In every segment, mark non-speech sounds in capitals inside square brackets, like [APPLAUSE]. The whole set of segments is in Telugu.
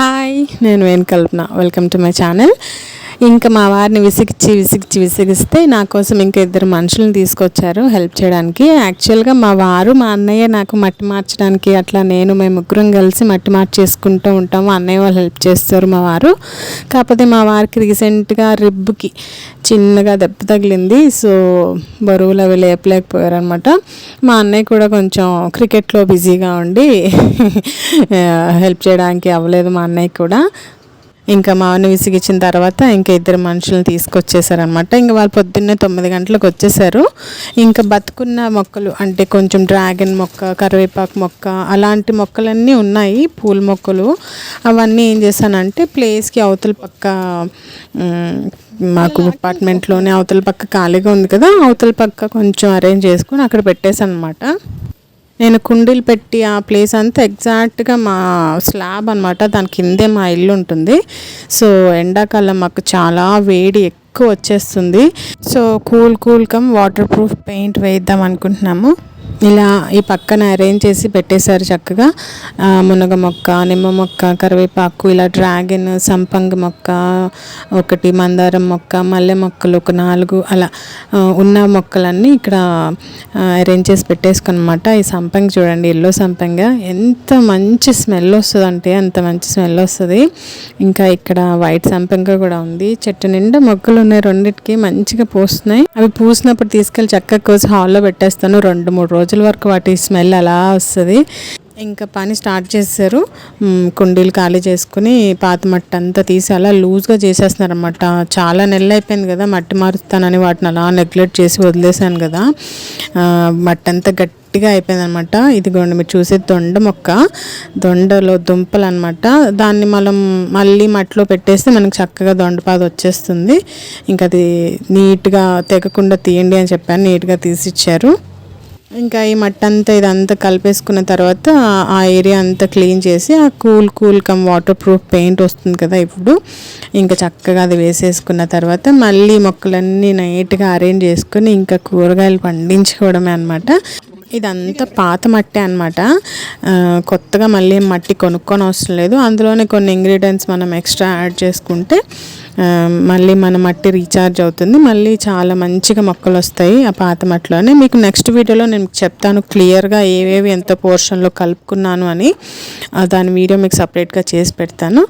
హాయ్ నేను Venu Kalpana welcome to my channel ఇంకా మా వారిని విసిగిచ్చి విసిగిచ్చి విసిగిస్తే నా కోసం ఇంకా ఇద్దరు మనుషులను తీసుకొచ్చారు హెల్ప్ చేయడానికి. యాక్చువల్గా మా వారు మా అన్నయ్య నాకు మట్టి మార్చడానికి అట్లా నేను మేము ముగ్గురం కలిసి మట్టి మార్చేసుకుంటూ ఉంటాము. అన్నయ్య వాళ్ళు హెల్ప్ చేస్తారు మా వారు. కాకపోతే మా వారికి రీసెంట్గా రిబ్బుకి చిన్నగా దెబ్బ తగిలింది. సో బరువులు అవి లేపలేకపోయారు అనమాట మా అన్నయ్య కూడా కొంచెం క్రికెట్లో బిజీగా ఉండి [LAUGHS] హెల్ప్ చేయడానికి అవ్వలేదు మా అన్నయ్య కూడా. ఇంకా మా విసిగించిన తర్వాత ఇంకా ఇద్దరు మనుషులను తీసుకొచ్చేసారనమాట ఇంకా వాళ్ళు పొద్దున్నే తొమ్మిది గంటలకు వచ్చేసారు. ఇంకా బతుకున్న మొక్కలు అంటే కొంచెం డ్రాగన్ మొక్క కరివేపాకు మొక్క అలాంటి మొక్కలన్నీ ఉన్నాయి పూల మొక్కలు. అవన్నీ ఏం చేశానంటే ప్లేస్కి అవతల పక్క మాకు అపార్ట్మెంట్లోనే అవతల పక్క ఖాళీగా ఉంది కదా అవతల పక్క కొంచెం అరేంజ్ చేసుకుని అక్కడ పెట్టేశాను అనమాట నేను కుండీలు పెట్టి ఆ ప్లేస్ అంతా ఎగ్జాక్ట్గా మా స్లాబ్ అనమాట దాని కిందే మా ఇల్లు ఉంటుంది. సో ఎండాకాలం మాకు చాలా వేడి ఎక్కువ వచ్చేస్తుంది. So cool cool come waterproof paint వేద్దాం అనుకుంటున్నాము. ఇలా ఈ పక్కన అరేంజ్ చేసి పెట్టేశారు చక్కగా. మునగ మొక్క నిమ్మ మొక్క కరివేపాకు ఇలా డ్రాగన్ సంపంగి మొక్క ఒకటి మందారం మొక్క మల్లె మొక్కలు ఒక నాలుగు అలా ఉన్న మొక్కలన్నీ ఇక్కడ అరేంజ్ చేసి పెట్టేసుకున్నమాట. ఈ సంపంగి చూడండి ఎల్లో సంపంగ. ఎంత మంచి స్మెల్ వస్తుంది అంటే అంత మంచి స్మెల్ వస్తుంది. ఇంకా ఇక్కడ వైట్ సంపంగ కూడా ఉంది. చెట్టు నిండా మొక్కలు ఉన్నాయి రెండింటికి మంచిగా పూస్తున్నాయి. అవి పూసినప్పుడు తీసుకెళ్ళి చక్కగా కోసి హాల్లో పెట్టేస్తాను. రెండు మూడు రోజులు వరకు వాటి స్మెల్ అలా వస్తుంది. ఇంకా పని స్టార్ట్ చేశారు. కుండీలు ఖాళీ చేసుకుని పాత మట్టి అంతా తీసి అలా లూజ్గా చేసేస్తున్నారు అనమాట చాలా నెలలు అయిపోయింది కదా మట్టి మారుస్తానని వాటిని అలా నెగ్లెక్ట్ చేసి వదిలేశాను కదా. మట్టి అంతా గట్టిగా అయిపోయింది అనమాట ఇదిగోండి మీరు చూసే దొండ మొక్క. దొండలో దుంపలు అనమాట దాన్ని మనం మళ్ళీ మట్టిలో పెట్టేస్తే మనకు చక్కగా దొండపాద వచ్చేస్తుంది. ఇంకా అది నీట్గా తెగకుండా తీయండి అని చెప్పాను. నీట్గా తీసిచ్చారు ఇంకా ఈ మట్టి అంతా ఇదంతా కలిపేసుకున్న తర్వాత ఆ- ఏరియా అంతా క్లీన్ చేసి ఆ cool cool come waterproof paint వస్తుంది కదా ఇప్పుడు. ఇంకా చక్కగా అది వేసేసుకున్న తర్వాత మళ్ళీ మొక్కలన్నీ నైట్గా అరేంజ్ చేసుకుని ఇంకా కూరగాయలు పండించుకోవడమే అనమాట ఇదంతా పాత మట్టి అనమాట కొత్తగా మళ్ళీ మట్టి కొనుక్కొని అవసరం లేదు. అందులోనే కొన్ని ఇంగ్రీడియంట్స్ మనం ఎక్స్ట్రా యాడ్ చేసుకుంటే మళ్ళీ మన మట్టి రీఛార్జ్ అవుతుంది. మళ్ళీ చాలా మంచిగా మొక్కలు వస్తాయి ఆ పాత మట్టిలోనే. మీకు నెక్స్ట్ వీడియోలో నేను చెప్తాను క్లియర్గా ఏవేవి ఎంత పోర్షన్లో కలుపుకున్నాను అని. దాని వీడియో మీకు సపరేట్గా చేసి పెడతాను.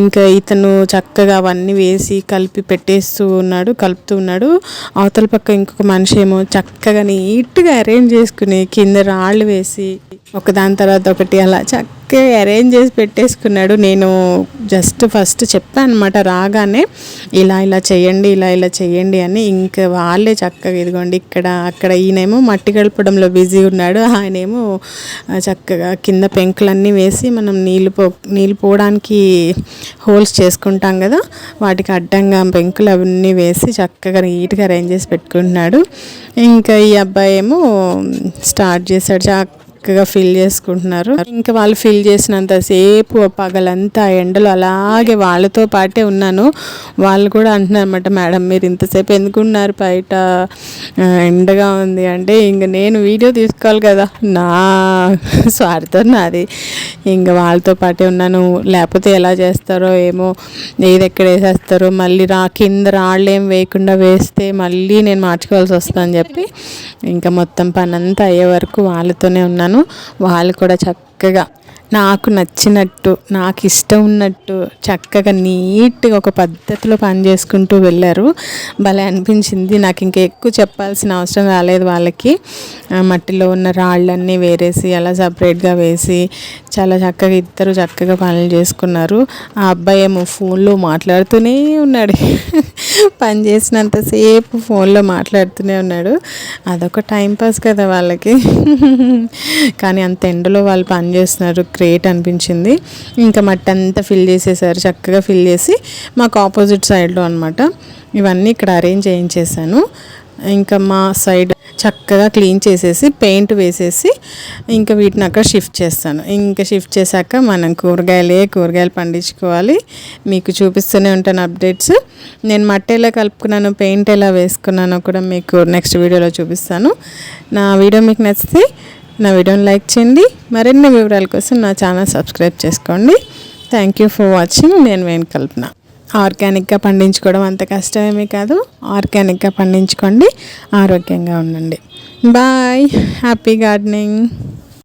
ఇంకా ఇతను చక్కగా అవన్నీ వేసి కలిపి పెట్టేస్తూ ఉన్నాడు కలుపుతూ ఉన్నాడు. అవతల పక్క ఇంకొక మనిషి ఏమో చక్కగా నీట్గా అరేంజ్ చేసుకుని కింద రాళ్ళు వేసి ఒకదాని తర్వాత ఒకటి అలా చక్క కేక్ అరేంజ్ చేసి పెట్టేసుకున్నాడు. నేను జస్ట్ ఫస్ట్ చెప్పాను అనమాట రాగానే ఇలా ఇలా చేయండి ఇలా ఇలా చేయండి అని. ఇంకా వాళ్ళే చక్కగా ఇదిగోండి ఇక్కడ అక్కడ ఈయనేమో మట్టి గడపడంలో బిజీ ఉన్నాడు. ఆయనేమో చక్కగా కింద పెంకులన్నీ వేసి మనం నీళ్ళు పో నీళ్ళు పోవడానికి హోల్స్ చేసుకుంటాం కదా వాటికి అడ్డంగా పెంకులు అవన్నీ వేసి చక్కగా నీట్గా అరేంజ్ చేసి పెట్టుకుంటున్నాడు. ఇంకా ఈ అబ్బాయి ఏమో స్టార్ట్ చేశాడు. చక్కగా ఫిల్ చేసుకుంటున్నారు. ఇంకా వాళ్ళు ఫిల్ చేసినంత సేపు పగలంతా ఎండలో అలాగే వాళ్ళతో పాటే ఉన్నాను. వాళ్ళు కూడా అంటున్నారు అనమాట మేడం మీరు ఇంతసేపు ఎందుకు ఉన్నారు బయట? ఎండగా ఉంది. అంటే ఇంక నేను వీడియో తీసుకోవాలి కదా. నా స్వార్థం నాది. ఇంకా వాళ్ళతో పాటే ఉన్నాను. లేకపోతే ఎలా చేస్తారో ఏమో ఏది ఎక్కడ వేసేస్తారో మళ్ళీ రా కింద రాళ్ళు ఏం వేయకుండా వేస్తే మళ్ళీ నేను మార్చుకోవాల్సి వస్తుందని చెప్పి ఇంకా మొత్తం పని అంతా అయ్యే వరకు వాళ్ళతోనే ఉన్నాను. వాళ్ళు కూడా చక్కగా నాకు నచ్చినట్టు నాకు ఇష్టం ఉన్నట్టు చక్కగా నీట్గా ఒక పద్ధతిలో పని చేసుకుంటూ వెళ్ళారు. భలే అనిపించింది. నాకు ఇంకా ఎక్కువ చెప్పాల్సిన అవసరం రాలేదు వాళ్ళకి. మట్టిలో ఉన్న రాళ్ళన్నీ వేరేసి అలా సపరేట్గా వేసి చాలా చక్కగా ఇద్దరు చక్కగా పనులు చేసుకున్నారు. ఆ అబ్బాయి ఏమో ఫోన్లో మాట్లాడుతూనే ఉన్నాడు. [LAUGHS] పని చేసినంతసేపు ఫోన్లో మాట్లాడుతూనే ఉన్నాడు. అదొక టైంపాస్ కదా వాళ్ళకి. [LAUGHS] కానీ అంత ఎండలో వాళ్ళు పని చేస్తున్నారు. గ్రేట్ అనిపించింది. ఇంకా మట్టి అంతా ఫిల్ చేసేసారు. చక్కగా ఫిల్ చేసి మాకు ఆపోజిట్ సైడ్లో అనమాట ఇవన్నీ ఇక్కడ అరేంజ్ చేయించేసాను ఇంకా మా సైడ్ చక్కగా క్లీన్ చేసేసి పెయింట్ వేసేసి ఇంకా వీటిని అక్కడ షిఫ్ట్ చేస్తాను. ఇంకా షిఫ్ట్ చేశాక మనం కూరగాయలే కూరగాయలు పండించుకోవాలి. మీకు చూపిస్తూనే ఉంటాను అప్డేట్స్. నేను మట్టి ఎలా కలుపుకున్నాను పెయింట్ ఎలా వేసుకున్నానో కూడా మీకు నెక్స్ట్ వీడియోలో చూపిస్తాను. నా వీడియో మీకు నచ్చితే నా వీడియోని లైక్ చేయండి. మరిన్ని వివరాల కోసం నా ఛానల్ సబ్స్క్రైబ్ చేసుకోండి. థ్యాంక్ యూ ఫర్ వాచింగ్ నేను వేణు కల్పన. ఆర్గానిక్గా పండించుకోవడం అంత కష్టమేమీ కాదు. ఆర్గానిక్గా పండించుకోండి. ఆరోగ్యంగా ఉండండి. బాయ్. Happy gardening.